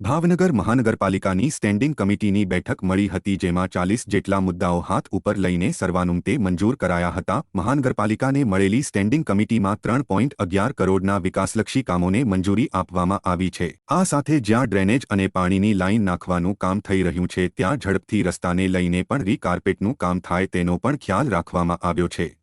ભાવનગર મહાનગરપાલિકાની સ્ટેન્ડિંગ કમિટીની બેઠક મળી હતી જેમાં ચાલીસ જેટલા મુદ્દાઓ હાથ ઉપર લઈને સર્વાનુમતે મંજૂર કરાયા હતા. મહાનગરપાલિકાને મળેલી સ્ટેન્ડિંગ કમિટીમાં ત્રણ પોઈન્ટ અગિયાર કરોડના વિકાસલક્ષી કામોને મંજૂરી આપવામાં આવી છે. આ સાથે જ્યાં ડ્રેનેજ અને પાણીની લાઇન નાખવાનું કામ થઈ રહ્યું છે, ત્યાં ઝડપથી રસ્તાને લઈને પણ રીકાર્પેટનું કામ થાય તેનો પણ ખ્યાલ રાખવામાં આવ્યો છે.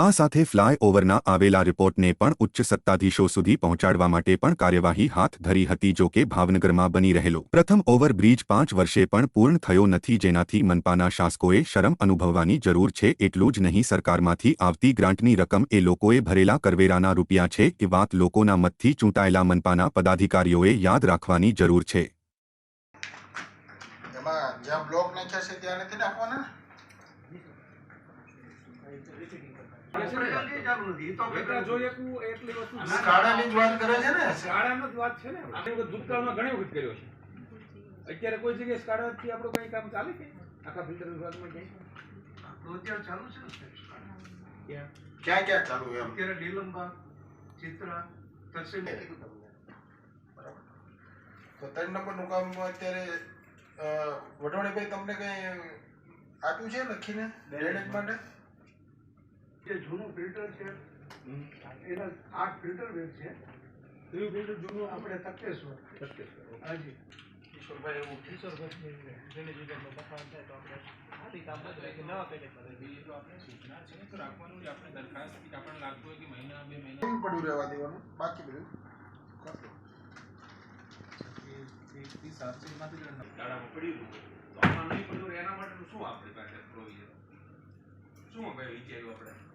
આ સાથે ફ્લાયઓવરના આવેલા રિપોર્ટને પણ ઉચ્ચ સત્તાધીશો સુધી પહોંચાડવા માટે પણ કાર્યવાહી હાથ ધરી હતી જો કે ભાવનગરમાં બની રહેલો. પ્રથમ ઓવરબ્રિજ પાંચ વર્ષે પણ પૂર્ણ થયો નથી જેનાથી મનપાના શાસકોએ શરમ અનુભવવાની જરૂર છે એટલું જ નહીં સરકારમાંથી આવતી ગ્રાન્ટની રકમ એ લોકોએ ભરેલા કરવેરાના રૂપિયા છે એ વાત લોકોના મતથી ચૂંટાયેલા મનપાના પદાધિકારીઓએ યાદ રાખવાની જરૂર છે. અત્યારે કોઈ જગ્યાએ શાળાથી આપણો કઈ કામ ચાલે છે? આખા ફિલ્ટર વિભાગમાં ક્યાંય? અત્યારે ચાલુ છે ક્યાં? ક્યાં ચાલુ એમ? અત્યારે નીલંબા ચિત્રા તરસેમ બરાબર તો ત્રણ નંબરનું કામ અત્યારે અ, વઢવાણીભાઈ તમને કઈ આપ્યું છે લખીને? ડ્રેનેજ માટે? જે જૂનું ફિલ્ટર છે એના આઠ ફિલ્ટર બેગ છે. કયું ફિલ્ટર? જૂનું આપણે તકેશ્વર હાજી. હાજી એવું પડ્યું રહેવા દેવાનું? બાકી બધું? શાળામાં પડ્યું હતું. તો આમાં નહીં પડ્યું એના માટેનું શું આપણી પાસે provision? શું ભાઈ વિચાર્યું આપણે?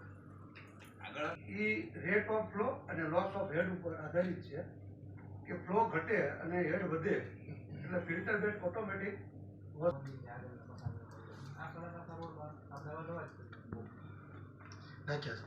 આગળ. એ રેટ ઓફ ફ્લો અને લોસ ઓફ હેડ ઉપર આધારિત છે કે ફ્લો ઘટે અને હેડ વધે. એટલે ફિલ્ટર બેડ ઓટોમેટિક નાખ્યા